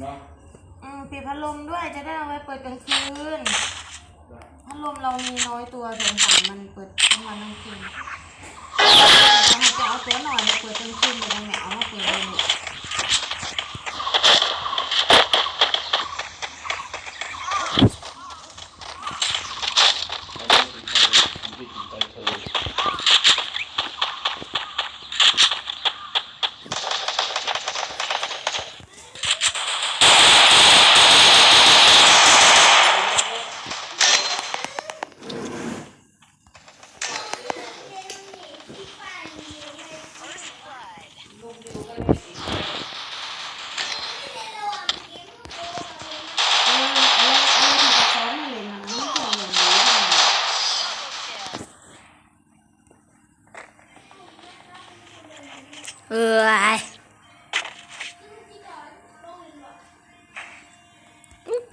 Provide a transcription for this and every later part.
เนาะอืมปิดพัดลมด้วยจะได้เอาไว้เปิดกลางคืน พัดลมเรามีน้อยตัวสงสารมันเปิดทั้งวันทั้งคืนเราจะเอาตัวหน่อยมาเปิดกลางคืนอยู่ตรงไหนเอามาเปิดเลย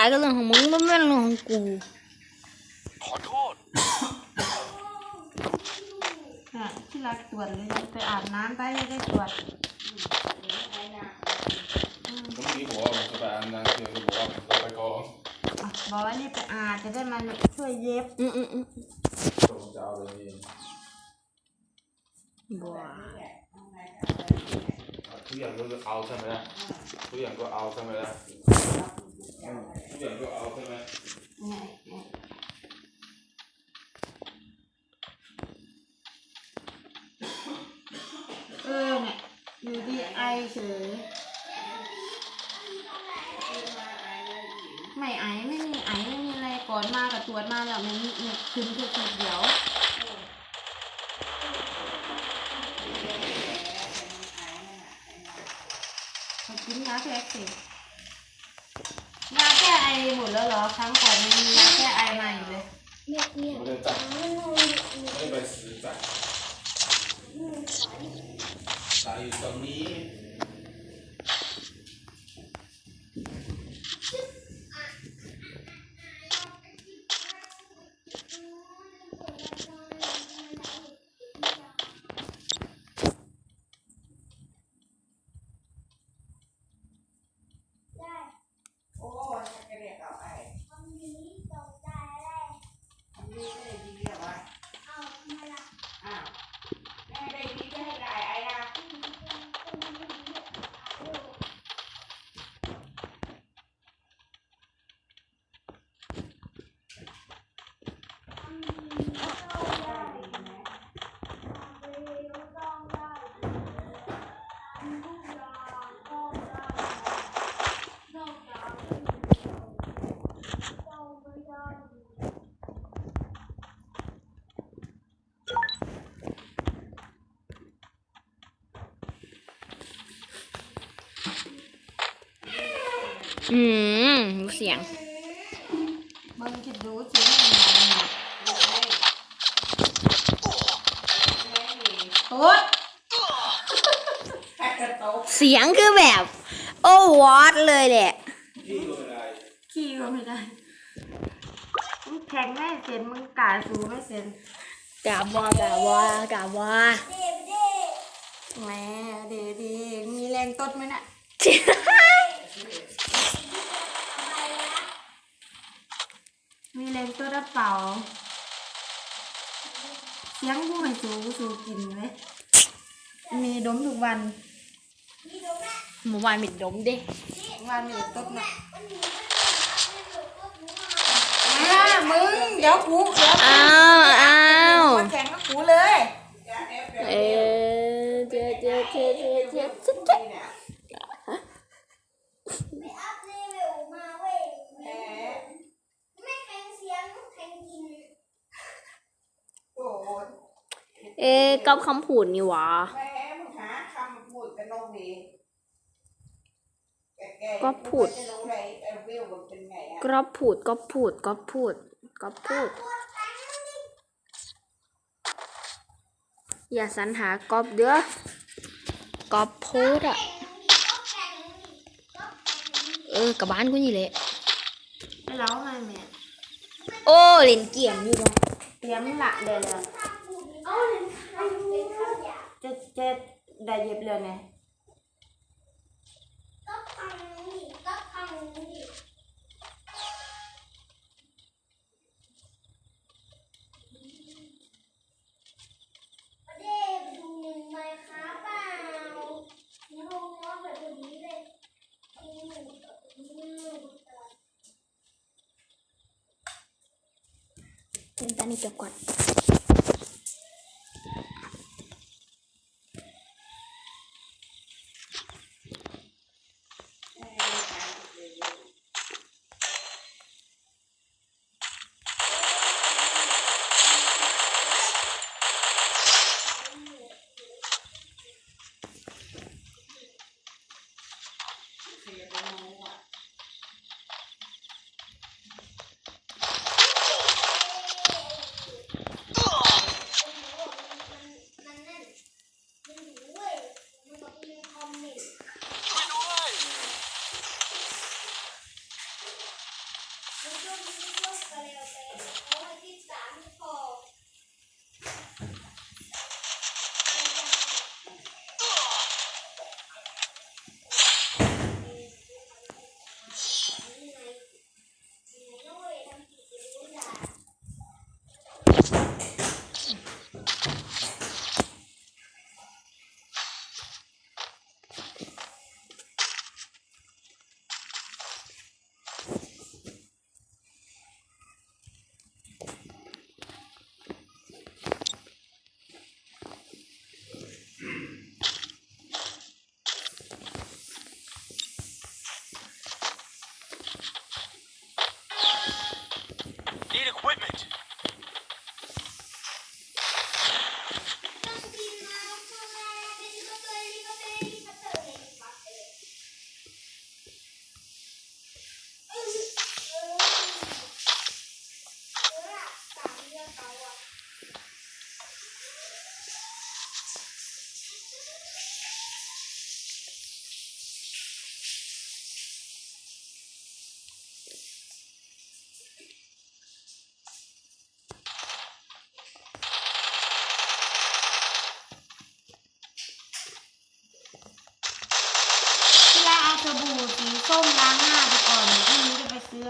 ายก็เรื่องของมึงไม่เป็นเรื่องของกู ขอโทษค่ะที่รักตรวจเลยไปอาบน้ำไปให้ได้ตรวจเมื่อกี้บอกว่าผมจะไปอาบน้ำเที่ยวก็บอกว่าผมจะไปกองอะบอกว่ารีบไปอาบจะได้มาช่วยเย็บอืมอืมอืมผมจะเอาเลยนี่บัวทุกอย่างก็เอาใช่ไหมล่ะทุกอย่างก็เอาใช่ไหมล่ะอืม ทุกอย่างก็เอาใช่ไหมเออเนี่ยอยู่ดีไอเฉยไม่ไอไม่มีไอไม่มีอะไรก่อนมากับตรวจมาแล้วไม่มีคืนแค่ทีเดี๋ยวกินยาแก้อักสบยาแก้ไอ หมดแล้วเหรอครั้งก่อนมันมีแค่ไอ อืมเสียงมึงคิดดูสิมันมาเนี่ยตุ๊ดแค่กระโตกเสียงคือแบบ โอ้วอตเลยแหละที่ก็ไม่ได้ขี้ก็ไม่ได้มึงแข่งไม่เสร็จมึงกาสูไม่เสร็จกาบอกาบอกาบอแหมดีดีมีแรงตดไหมน่ะ มีแรงตดหรือเปล่าเสียงกูให้สูกูสูกินไหมมีดมทุกวันเมื่อวานมิดดมดิวันมีตดน่ะอ่ามึง เดี๋ยวกูเดี๋ยวอ้าวอ้าวมาแข่งกับกูเลย เออเจ๊เจ๊เจ๊เจ๊เจ๊เจ๊เจ๊ เนี่ย ไม่อัพเลเวลมาเว้ย แหม ไม่แข่งเสียงแข่งกิน โอ้ย เอ๊ะ ก๊อปคำพูดนี่หวะแหมมึงหาคำพูดกันลงดีแก่ๆก็พูดจะรู้ไรเออวิวมันเป็นไงอะก๊อปพูดก๊อปพูดก๊อปพูดก๊อปพูด อย่าสรรหาก๊อปเด้อก๊อปพูดอะ เออกับบ้านกูนี่แหละไปเล้ามาแม่โอ้เล่นเกมอยู่วะเตรียมหละเลยเลย จะจะได้เย็บเรือไงก็ทำนี้ก็ทำนี้ประเดี๋ยวดูไหมคะปล่านี่ห้องนอนแบบนี้เลยนี่เป็นตานี้จบก่อน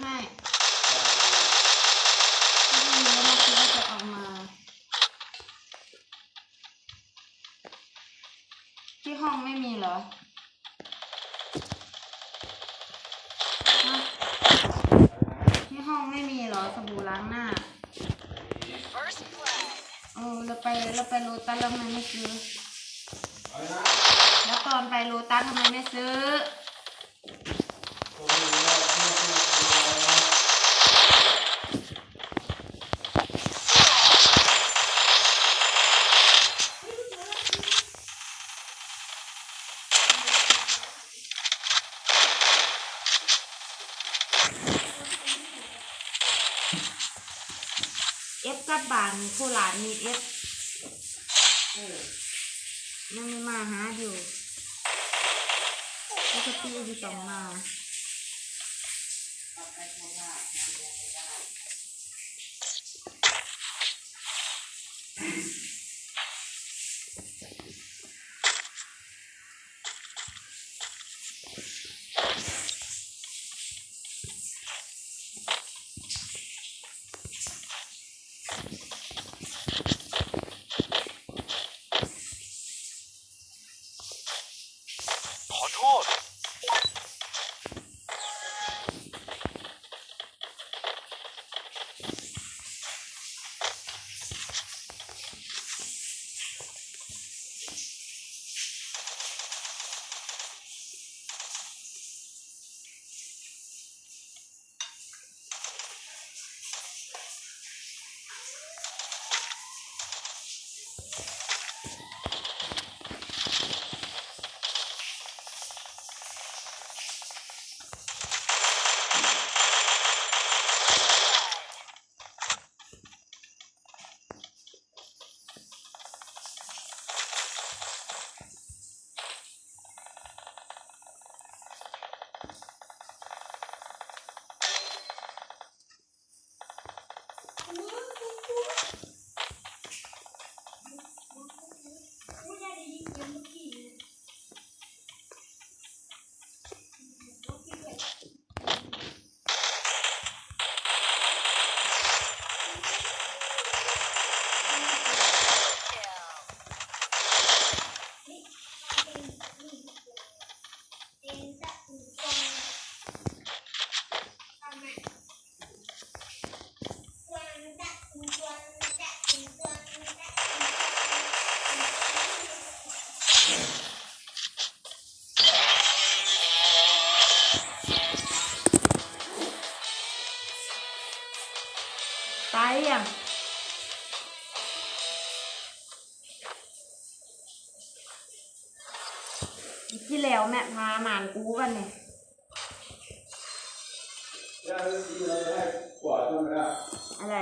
ให้ถ้าไม่มีแล้วเมื่อกี้จะเอามา ที่ห้องไม่มีเหรอที่ห้องไม่มีเหรอสบู่ล้างหน้าเออเราไปเราไปโลตัสแล้วทำไมไม่ซื้อ แล้วตอนไปโลตัสทำไมไม่ซื้อ ตัวนี้ว่าเพื่อนเพื่อนเพื่อน เอฟกับบานโคหลานมีเอฟยังไม่มาหาอยู่แล้วก็ตีอยู่ต้องมา มาหมานกูวันเนี่ยอะไร